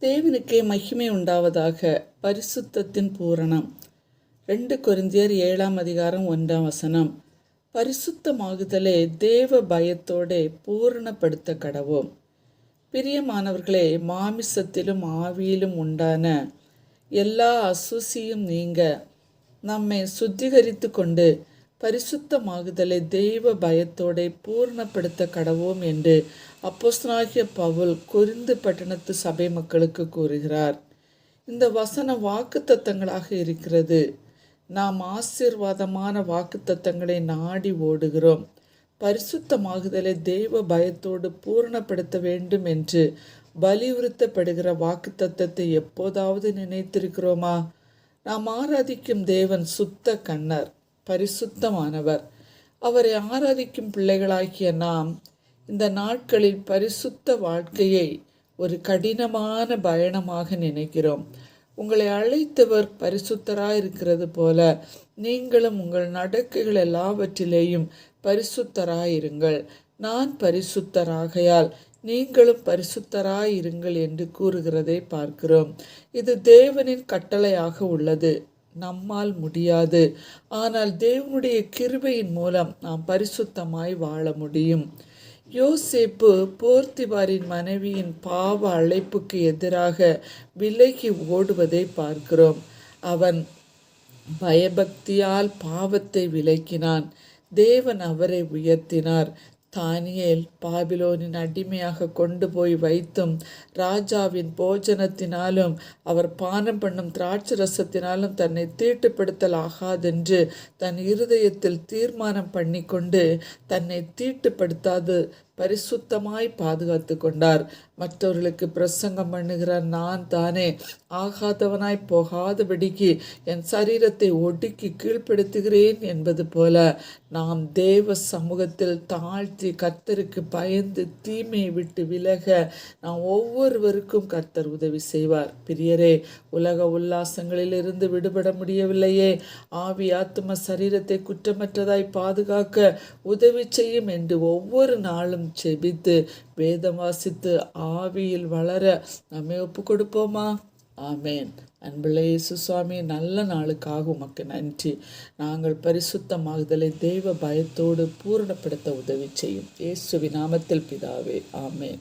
தேவனுக்கே மகிமை உண்டாவதாக பரிசுத்தத்தின் பூரணம். ரெண்டு கொரிந்தியர் ஏழாம் அதிகாரம் ஒன்றாம் வசனம். பரிசுத்தமாகுதலே தேவ பயத்தோடே பூரணப்படுத்த கடவோம் பிரியமானவர்களே மாமிசத்திலும் ஆவியிலும் உண்டான எல்லா அசுசியும் நீங்க நம்மை சுத்திகரித்து கொண்டு பரிசுத்தமாகுதலை தெய்வ பயத்தோടെ பூர்ணப்படுத்த கடவோம் என்று அப்போஸ்தனாகிய பவுல் குறிந்து பட்டணத்து சபை மக்களுக்கு கூறுகிறார். இந்த வசனம் வாக்குத்தத்தங்களாக இருக்கிறது. நாம் ஆசீர்வாதமான வாக்குத்தத்தங்களை நாடி ஓடுகிறோம். பரிசுத்தமாகுதலை தெய்வ பயத்தோடு பூரணப்படுத்த வேண்டும் என்று வலியுறுத்தப்படுகிற வாக்குத்தத்தத்தை எப்போதாவது நினைத்திருக்கிறோமா? நாம் ஆராதிக்கும் தேவன் சுத்த கண்ணர் பரிசுத்தமானவர். அவரை ஆராதிக்கும் பிள்ளைகளாகிய நாம் இந்த நாட்களில் பரிசுத்த வாழ்க்கையை ஒரு கடினமான பயணமாக நினைக்கிறோம். உங்களை அழைத்தவர் பரிசுத்தராக இருக்கிறது போல நீங்களும் உங்கள் நடக்கைகள் எல்லாவற்றிலேயும் பரிசுத்தராயிருங்கள். நான் பரிசுத்தராகையால் நீங்களும் பரிசுத்தராயிருங்கள் என்று கூறுகிறதை பார்க்கிறோம். இது தேவனின் கட்டளையாக உள்ளது. நம்மால் முடியாது. ஆனால் தேவனுடைய கிருபையின் மூலம் நாம் பரிசுத்தமாய் வாழ முடியும். யோசேப்பு போர்த்திபாரின் மனைவியின் பாவ அழைப்புக்கு எதிராக விலகி ஓடுவதை பார்க்கிறோம். அவன் பயபக்தியால் பாவத்தை விலக்கினான். தேவன் அவரை உயர்த்தினார். தானியேல் பாபிலோனின் அடிமையாக கொண்டு போய் வைத்தும் ராஜாவின் போஜனத்தினாலும் அவர் பானம் பண்ணும் திராட்சை ரசத்தினாலும் தன்னை தீட்டுப்படுத்தல் ஆகாதென்று தன் இருதயத்தில் தீர்மானம் பண்ணிக்கொண்டு தன்னை தீட்டுப்படுத்தாது பரிசுத்தமாய் பாதுகாத்து கொண்டார் மற்றவர்களுக்கு பிரசங்கம் பண்ணுகிற நான் தானே ஆகாதவனாய் போகாதபடிக்கு என் சரீரத்தை ஒடுக்கி கீழ்ப்படுத்துகிறேன் என்பது போல நாம் தேவ சமூகத்தில் தாழ்த்தி கர்த்தருக்கு பயந்து தீமையை விட்டு விலக நாம் ஒவ்வொருவருக்கும் கர்த்தர் உதவி செய்வார். பிரியரே உலக உல்லாசங்களிலிருந்து விடுபட முடியவில்லையே. ஆவி ஆத்ம சரீரத்தை குற்றமற்றதாய் பாதுகாக்க உதவி செய்யும் என்று ஒவ்வொரு நாளும் செபித்து வேதம் வாசித்து ஆவியில் வளர நம்மை ஒப்பு கொடுப்போமா ஆமேன். அன்புள்ள இயேசு சுவாமி நல்ல நாளுக்காக உமக்கு நன்றி. நாங்கள் பரிசுத்தமாகுதலை தெய்வ பயத்தோடு பூரணப்படுத்த உதவி செய்யும். இயேசுவி நாமத்தில் பிதாவே ஆமேன்.